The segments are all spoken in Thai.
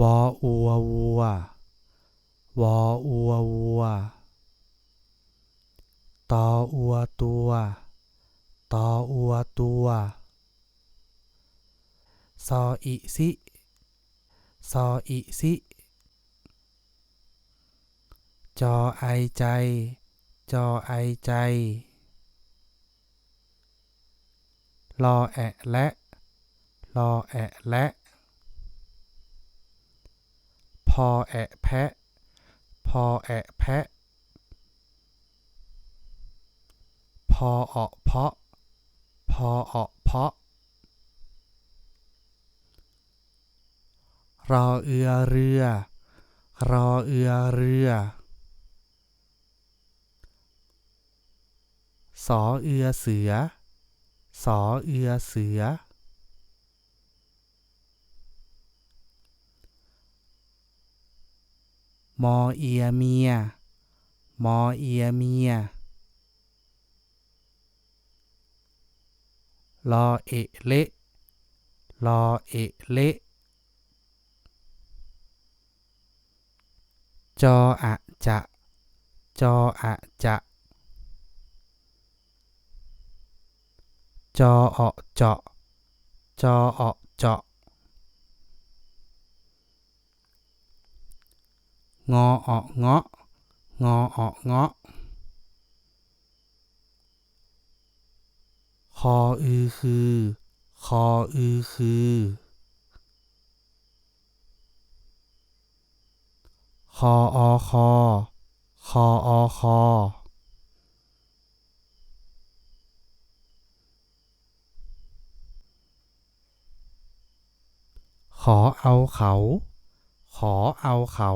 วออัววัววออัววัวตออัวตัวตออัวตัวซออิซิซออิซิจอไอใจ จอไอใจรอแอะและรอแอะและ พอแอะแพะ พอแอะแพะ พอออเพาะ พอออเพาะ รอเอือเรือ รอเอือเรือ สอเอือเสือ สอเอือเสือ มอเอียเมีย มอเอียเมียรอเอะเละรอเอะเละจออะจะ จออะจะจออเจาะจออเจาะ งอออกเงาะ งอออกเงาะ คออือคือ คออือคือ คออคอ คออคอขอเอาเขา ขอเอาเขา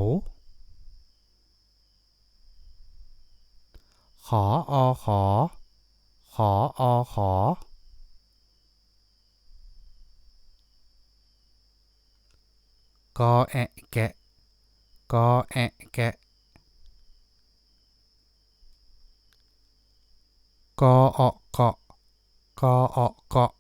ออขอ ขออขอกอแอะแกะกอแอะแกะกออเกาะกออเกาะ